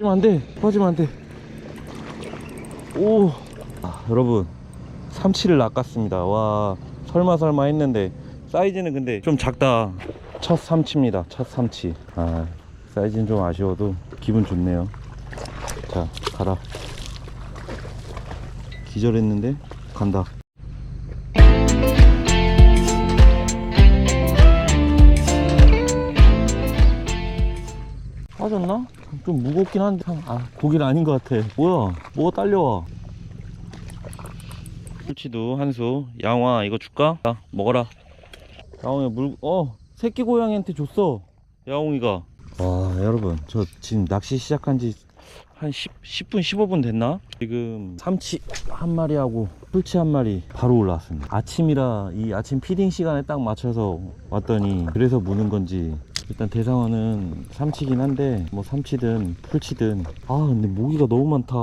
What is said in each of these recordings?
빠지면 안 돼. 빠지면 안 돼. 오. 아, 여러분. 삼치를 낚았습니다. 와. 설마 설마 했는데 사이즈는 근데 좀 작다. 첫 삼치입니다. 첫 삼치. 아, 사이즈는 좀 아쉬워도 기분 좋네요. 자, 가라. 기절했는데 간다. 빠졌나? 좀 무겁긴 한데 아 고기는 아닌 것 같아 뭐야 뭐가 딸려와 풀치도 한수 양화 이거 줄까? 자 먹어라 야옹이 물어 새끼 고양이한테 줬어 야옹이가 와 여러분 저 지금 낚시 시작한 지한 10, 10 분 15분 됐나? 지금 삼치 한 마리하고 풀치 한 마리 바로 올라왔습니다. 아침이라 이 아침 피딩 시간에 딱 맞춰서 왔더니 그래서 무는 건지 일단 대상어는 삼치긴 한데 뭐 삼치든 풀치든. 아 근데 모기가 너무 많다.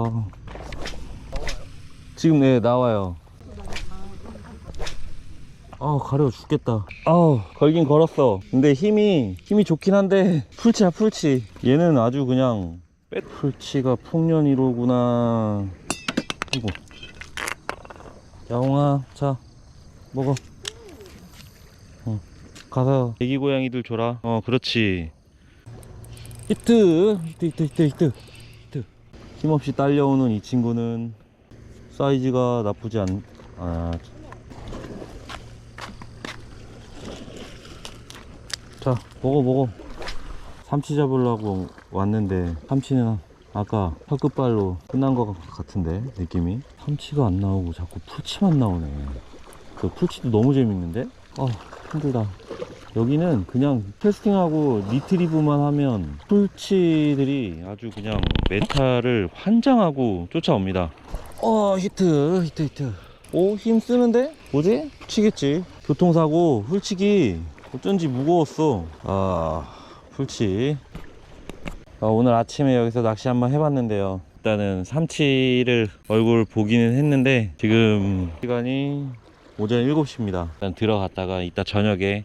지금 네 나와요 아 가려워 죽겠다. 아우. 걸긴 걸었어. 근데 힘이 힘이 좋긴 한데 풀치야 풀치 얘는 아주 그냥 빼 풀치가 풍년 1호구나. 아이고. 야옹아 자 먹어 가서 애기 고양이들 줘라. 어 그렇지. 히트 히트 히트 히트 히트 히트. 힘없이 딸려오는 이 친구는 사이즈가 나쁘지 않.. 아... 자 먹어 먹어. 삼치 잡으려고 왔는데 삼치는 아까 턱끝발로 끝난 것 같은데 느낌이? 삼치가 안 나오고 자꾸 풀치만 나오네. 그 풀치도 너무 재밌는데? 아 힘들다. 여기는 그냥 캐스팅하고 리트리브만 하면 풀치들이 아주 그냥 메타를 환장하고 쫓아옵니다. 어 히트 히트 히트. 오 힘 쓰는데? 뭐지? 치겠지. 교통사고 훌치기 어쩐지 무거웠어. 아 풀치. 아, 오늘 아침에 여기서 낚시 한번 해봤는데요. 일단은 삼치를 얼굴 보기는 했는데 지금 시간이 오전 7시입니다. 일단 들어갔다가 이따 저녁에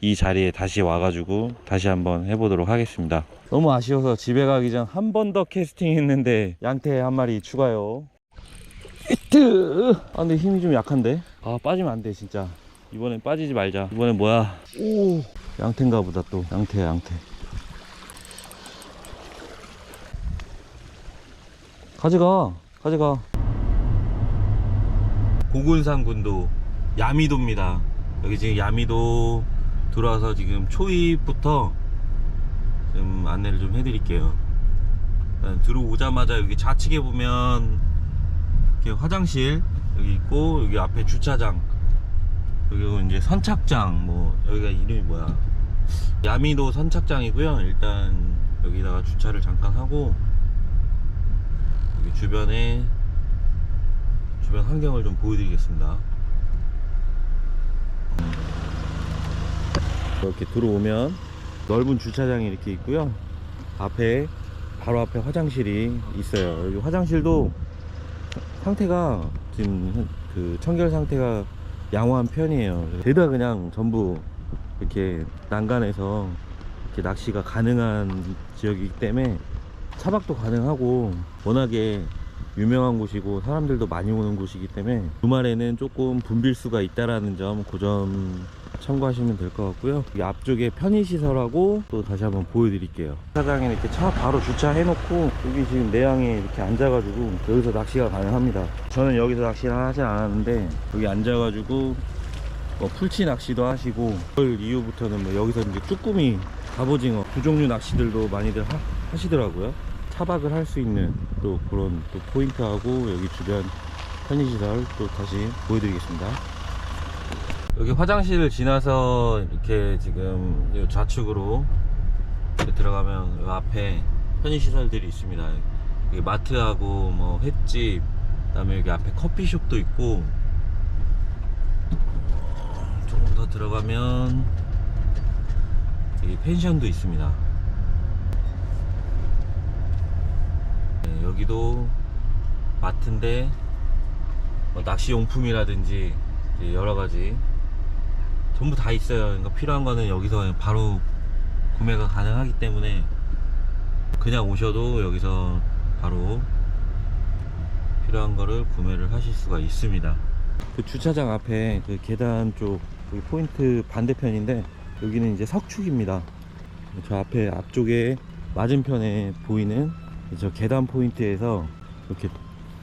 이 자리에 다시 와가지고 다시 한번 해보도록 하겠습니다. 너무 아쉬워서 집에 가기 전 한 번 더 캐스팅 했는데 양태 한 마리 추가요. 히트! 아 근데 힘이 좀 약한데? 아 빠지면 안 돼 진짜 이번엔 빠지지 말자. 이번엔 뭐야? 오. 양태인가 보다 또. 양태야 양태. 가져가 가져가. 고군산 군도 야미도입니다. 여기 지금 야미도 들어와서 지금 초입부터 좀 안내를 좀 해드릴게요. 들어오자마자 여기 좌측에 보면 이렇게 화장실 여기 있고 여기 앞에 주차장 그리고 이제 선착장 뭐 여기가 이름이 뭐야? 야미도 선착장이고요. 일단 여기다가 주차를 잠깐 하고 여기 주변에 주변 환경을 좀 보여드리겠습니다. 이렇게 들어오면 넓은 주차장이 이렇게 있고요. 앞에 바로 앞에 화장실이 있어요. 여기 화장실도 상태가 지금 그 청결 상태가 양호한 편이에요. 대다 그냥 전부 이렇게 난간에서 이렇게 낚시가 가능한 지역이기 때문에 차박도 가능하고 워낙에 유명한 곳이고 사람들도 많이 오는 곳이기 때문에 주말에는 조금 붐빌 수가 있다라는 점그점 참고하시면 될 것 같고요. 이 앞쪽에 편의시설하고 또 다시 한번 보여드릴게요. 주차장에 이렇게 차 바로 주차해 놓고 여기 지금 내양에 이렇게 앉아가지고 여기서 낚시가 가능합니다. 저는 여기서 낚시를 하진 않았는데 여기 앉아가지고 뭐 풀치 낚시도 하시고 그 이후부터는 뭐 여기서 이제 쭈꾸미 갑오징어 두 종류 낚시들도 많이들 하, 하시더라고요. 차박을 할 수 있는 또 그런 또 포인트하고 여기 주변 편의시설 또 다시 보여드리겠습니다 여기 화장실을 지나서 이렇게 지금 이 좌측으로 이렇게 들어가면 이 앞에 편의시설들이 있습니다. 여기 마트하고 뭐 횟집 그 다음에 여기 앞에 커피숍도 있고 어, 조금 더 들어가면 여기 펜션도 있습니다. 여기도 마트인데 뭐 낚시 용품이라든지 이제 여러 가지 전부 다 있어요. 그러니까 필요한 거는 여기서 바로 구매가 가능하기 때문에 그냥 오셔도 여기서 바로 필요한 거를 구매를 하실 수가 있습니다. 그 주차장 앞에 그 계단 쪽 여기 포인트 반대편인데 여기는 이제 석축입니다. 저 앞에 앞쪽에 맞은편에 보이는 저 계단 포인트에서 이렇게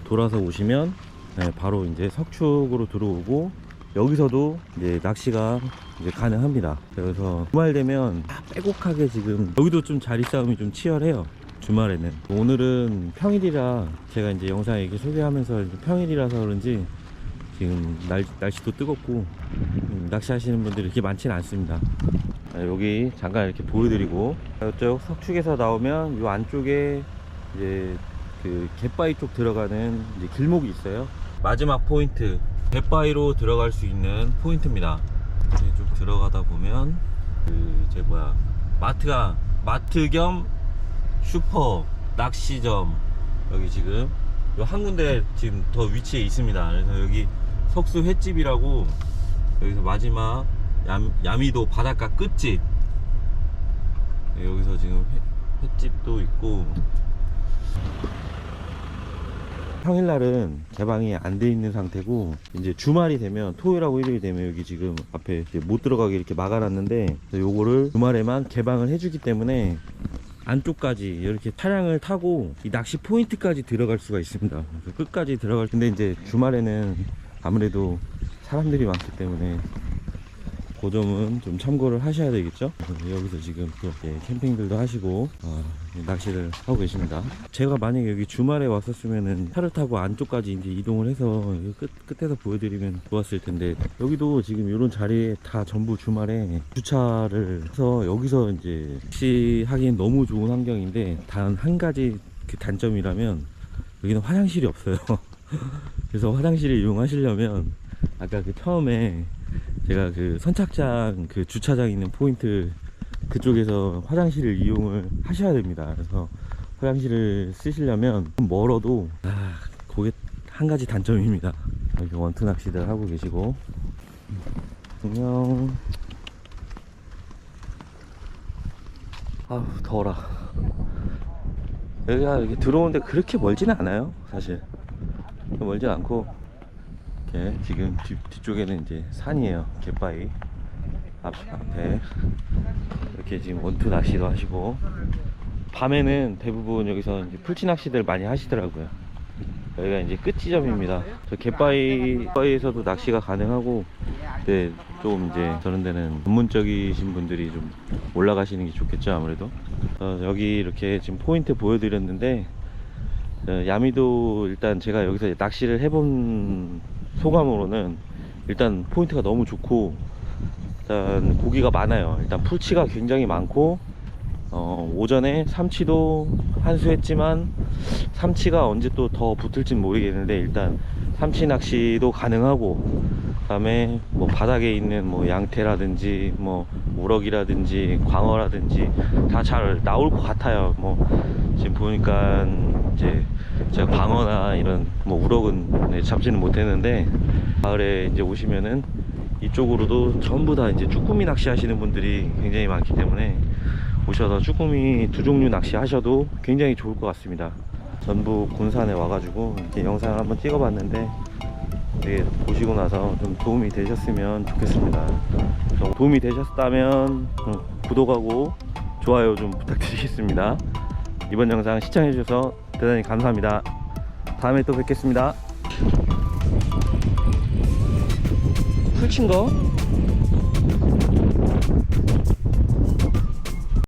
돌아서 오시면 네, 바로 이제 석축으로 들어오고 여기서도 이제 낚시가 이제 가능합니다. 그래서 주말 되면 다 빼곡하게 지금 여기도 좀 자리 싸움이 좀 치열해요. 주말에는 오늘은 평일이라 제가 이제 영상에 이렇게 소개하면서 평일이라서 그런지 지금 날, 날씨도 뜨겁고 음, 낚시하시는 분들이 이렇게 많지는 않습니다. 아, 여기 잠깐 이렇게 보여드리고 이쪽 석축에서 나오면 이 안쪽에 이제 그 갯바위 쪽 들어가는 길목이 있어요. 마지막 포인트 갯바위로 들어갈 수 있는 포인트입니다. 이제 쭉 들어가다 보면 그 이제 뭐야 마트가 마트 겸 슈퍼 낚시점 여기 지금 요한 군데 지금 더 위치에 있습니다. 그래서 여기 석수 횟집이라고 여기서 마지막 얌, 야미도 바닷가 끝집 네, 여기서 지금 회, 횟집도 있고 평일날은 개방이 안 돼 있는 상태고 이제 주말이 되면 토요일하고 일요일 되면 여기 지금 앞에 못 들어가게 이렇게 막아놨는데 요거를 주말에만 개방을 해주기 때문에 안쪽까지 이렇게 차량을 타고 이 낚시 포인트까지 들어갈 수가 있습니다. 끝까지 들어갈 텐데 이제 주말에는 아무래도 사람들이 많기 때문에 그 점은 좀 참고를 하셔야 되겠죠. 여기서 지금 또 예, 캠핑들도 하시고 아, 낚시를 하고 계십니다. 제가 만약에 여기 주말에 왔었으면은 차를 타고 안쪽까지 이제 이동을 해서 끝 끝에서 보여드리면 좋았을 텐데 여기도 지금 이런 자리에 다 전부 주말에 주차를 해서 여기서 이제 낚시하기엔 너무 좋은 환경인데 단 한 가지 그 단점이라면 여기는 화장실이 없어요. 그래서 화장실을 이용하시려면 아까 그 처음에 제가 그 선착장 그 주차장 있는 포인트 그쪽에서 화장실을 이용을 하셔야 됩니다. 그래서 화장실을 쓰시려면 좀 멀어도 아 그게 한 가지 단점입니다. 여기 원투 낚시들 하고 계시고 안녕. 아우 더워라. 여기가 이렇게 들어오는데 그렇게 멀지는 않아요, 사실. 멀지 않고 이렇게 지금 뒤, 뒤쪽에는 이제 산이에요. 갯바위. 앞, 앞에. 이렇게 지금 원투 낚시도 하시고. 밤에는 대부분 여기서 이제 풀치 낚시들 많이 하시더라고요. 여기가 이제 끝 지점입니다. 저 갯바위에서도 낚시가 가능하고 근데 좀 이제 저런 데는 전문적이신 분들이 좀 올라가시는 게 좋겠죠 아무래도. 어, 여기 이렇게 지금 포인트 보여드렸는데 어, 야미도 일단 제가 여기서 낚시를 해본 소감으로는 일단 포인트가 너무 좋고 일단 고기가 많아요. 일단 풀치가 굉장히 많고 어, 오전에 삼치도 한수했지만 삼치가 언제 또 더 붙을진 모르겠는데 일단 삼치 낚시도 가능하고 그다음에 뭐 바닥에 있는 뭐 양태라든지 뭐 우럭이라든지 광어라든지 다 잘 나올 것 같아요. 뭐 지금 보니까 이제 제가 광어나 이런 뭐 우럭은 네, 잡지는 못했는데 가을에 이제 오시면은 이쪽으로도 전부 다 이제 쭈꾸미 낚시 하시는 분들이 굉장히 많기 때문에 오셔서 쭈꾸미 두 종류 낚시 하셔도 굉장히 좋을 것 같습니다. 전북 군산에 와가지고 이렇게 영상을 한번 찍어봤는데 되게 보시고 나서 좀 도움이 되셨으면 좋겠습니다. 도움이 되셨다면 음, 구독하고 좋아요 좀 부탁드리겠습니다. 이번 영상 시청해주셔서 대단히 감사합니다. 다음에 또 뵙겠습니다. 풀친 거?